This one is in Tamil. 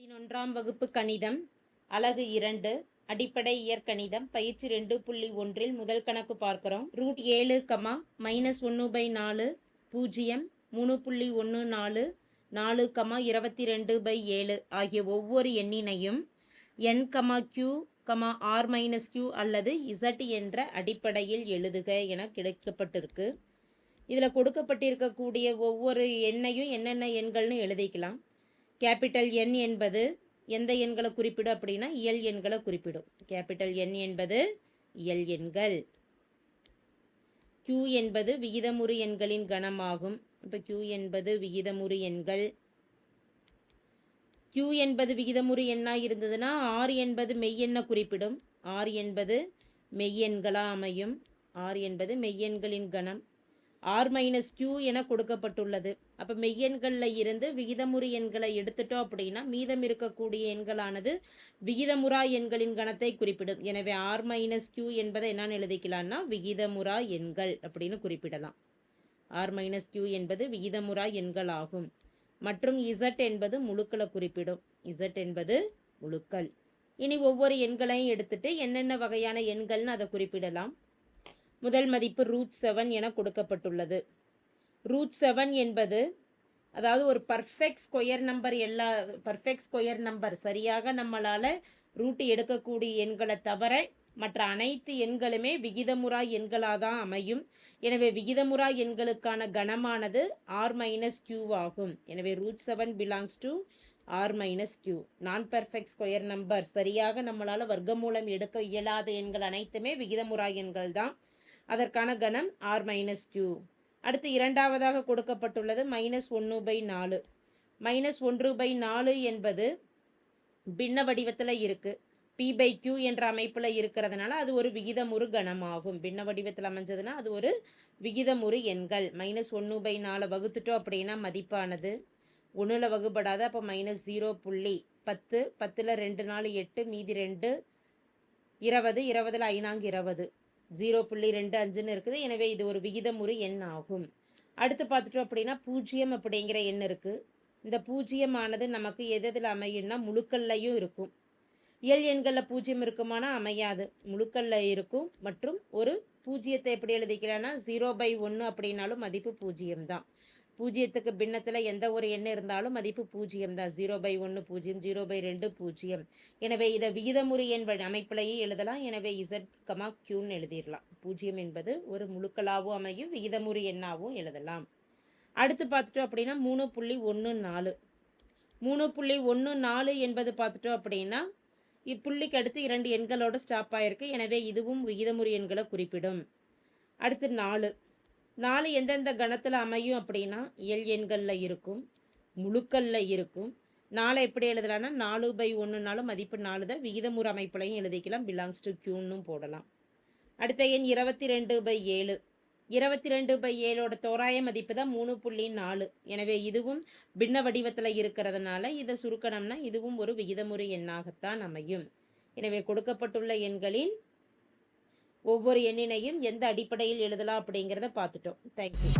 பதினொன்றாம் வகுப்பு கணிதம் அலகு இரண்டு அடிப்படை இயற்கணிதம் பயிற்சி ரெண்டு புள்ளி ஒன்றில் முதல் கணக்கு பார்க்குறோம். ரூட் ஏழு கமா மைனஸ் ஒன்று பை நாலு பூஜ்ஜியம் மூணு புள்ளி ஒன்று நாலு நாலு கமா இருபத்தி ரெண்டு பை ஏழு ஆகிய ஒவ்வொரு எண்ணினையும் N comma Q comma R minus Q அல்லது இசட் என்ற அடிப்படையில் எழுதுக என கிடைக்கப்பட்டிருக்கு. இதில் கொடுக்கப்பட்டிருக்கக்கூடிய ஒவ்வொரு எண்ணையும் என்னென்ன எண்கள்னு எழுதிக்கலாம். கேபிட்டல் எண் என்பது எந்த எண்களை குறிப்பிடும் அப்படின்னா இயல் எண்களை குறிப்பிடும். கேபிட்டல் எண் என்பது இயல் எண்கள். கியூ என்பது விகிதமுறு எண்களின் கணமாகும் இப்போ கியூ என்பது விகிதமுறு எண்கள். கியூ என்பது விகிதமுறு எண்ணாக இருந்ததுன்னா ஆறு என்பது மெய்யெண்ணை குறிப்பிடும். ஆறு என்பது மெய்யெண்களாக அமையும். ஆறு என்பது மெய்யெண்களின் கணம். ஆர் மைனஸ் கியூ என கொடுக்கப்பட்டுள்ளது. அப்போ மெய்யெண்களில் இருந்து விகிதமுறு எண்களை எடுத்துட்டோம் அப்படின்னா மீதம் இருக்கக்கூடிய எண்களானது விகிதமுறா எண்களின் கணத்தை குறிப்பிடும். எனவே ஆர் மைனஸ் கியூ என்பதை என்னன்னு எழுதிக்கலாம்னா விகிதமுறா எண்கள் அப்படின்னு குறிப்பிடலாம். ஆர் மைனஸ் கியூ என்பது விகிதமுறா எண்கள் ஆகும் மற்றும் இசட் என்பது முழுக்களை குறிப்பிடும். இசட் என்பது முழுக்கள். இனி ஒவ்வொரு எண்களையும் எடுத்துட்டு என்னென்ன வகையான எண்கள்னு அதை குறிப்பிடலாம். முதல் மதிப்பு ரூட் செவன் என கொடுக்கப்பட்டுள்ளது. ரூட் செவன் என்பது அதாவது ஒரு பர்ஃபெக்ட் ஸ்கொயர் நம்பர் எல்லா பர்ஃபெக்ட் ஸ்கொயர் நம்பர் சரியாக நம்மளால் ரூட் எடுக்கக்கூடிய எண்களை தவிர மற்ற அனைத்து எண்களுமே விகிதமுறா எண்களாக தான் அமையும். எனவே விகிதமுறா எண்களுக்கான கணமானது ஆர் மைனஸ் கியூ ஆகும். எனவே root seven belongs to R minus Q non perfect square number சரியாக நம்மளால் வர்க்கமூலம் எடுக்க இயலாத எண்கள் அனைத்துமே விகிதமுறா எண்கள் தான் அதற்கான கணம் ஆர் மைனஸ் கியூ அடுத்து இரண்டாவதாக கொடுக்கப்பட்டுள்ளது மைனஸ் ஒன்று பை நாலு. மைனஸ் ஒன்று பை நாலு என்பது பின்ன வடிவத்தில் இருக்குது பி பை கியூ என்ற அமைப்பில் இருக்கிறதுனால அது ஒரு விகிதமுறு கணமாகும் பின்ன வடிவத்தில் அமைஞ்சதுன்னா அது ஒரு விகிதமுறு எண்கள். மைனஸ் ஒன்று பை நாலு வகுத்துட்டோம் அப்படின்னா மதிப்பானது. ஒன்றில் வகுப்படாத அப்போ மைனஸ் ஜீரோ புள்ளி பத்து. பத்தில் ரெண்டு நாலு எட்டு மீதி ரெண்டு இருபது. இருபதில் ஐநாங்கு இருபது. ஜீரோ புள்ளி ரெண்டு அஞ்சுன்னு இருக்குது. எனவே இது ஒரு விகிதமுறு எண் ஆகும். அடுத்து பார்த்துட்டோம் அப்படின்னா பூஜ்ஜியம் அப்படிங்கிற எண் இருக்குது இந்த பூஜ்ஜியமானது நமக்கு எது எதில் அமையும்னா முழுக்கல்லையும் இருக்கும். இயல் எண்களில் பூஜ்ஜியம் இருக்குமானா அமையாது. முழுக்கல்ல இருக்கும் மற்றும் ஒரு பூஜ்ஜியத்தை எப்படி எழுதிக்கலாம்னா ஜீரோ பை ஒன்று அப்படின்னாலும் மதிப்பு பூஜ்ஜியம் தான் பூஜ்ஜியத்துக்கு பின்னத்தில் எந்த ஒரு எண் இருந்தாலும் மதிப்பு பூஜ்ஜியம் தான். ஜீரோ பை ஒன்று பூஜ்ஜியம் ஜீரோ பை ரெண்டு பூஜ்ஜியம் எனவே இதை விகிதமுறை எண் அமைப்பிலேயே எழுதலாம். எனவே இசட் கமா கியூன்னு எழுதிடலாம். பூஜ்ஜியம் என்பது ஒரு முழுக்களாகவும் அமையும் விகிதமுறை எண்ணாகவும் எழுதலாம். அடுத்து பார்த்துட்டோம் அப்படின்னா மூணு புள்ளி ஒன்று நாலு. மூணு புள்ளி ஒன்று நாலு என்பது பார்த்துட்டோம் அப்படின்னா இப்புள்ளிக்கு அடுத்து இரண்டு எண்களோட ஸ்டாப் ஆயிருக்கு. எனவே இதுவும் விகிதமுறை எண்களை குறிப்பிடும். அடுத்து நாலு. நாலு எந்தெந்த கணத்தில் அமையும் அப்படின்னா இயல் எண்களில் இருக்கும் முழுக்கல்ல இருக்கும். நாளை எப்படி எழுதலாம்னா நாலு பை ஒன்றுனாலும் மதிப்பு நாலு தான். விகிதமுறு அமைப்புலையும் எழுதிக்கலாம். பிலாங்ஸ் டு கியூன்னு போடலாம். அடுத்த எண் இருபத்தி ரெண்டு பை ஏழு. இருபத்தி ரெண்டு பை ஏழோட தோராய மதிப்பு தான் மூணு புள்ளி நாலு. எனவே இதுவும் பின்ன வடிவத்தில் இருக்கிறதுனால இதை சுருக்கணும்னா இதுவும் ஒரு விகிதமுறை எண்ணாகத்தான் அமையும். எனவே கொடுக்கப்பட்டுள்ள எண்களின் ஒவ்வொரு எண்ணினையும் எந்த அடிப்படையில் எழுதலாம் அப்படிங்கிறத பார்த்துட்டோம். தேங்க்யூ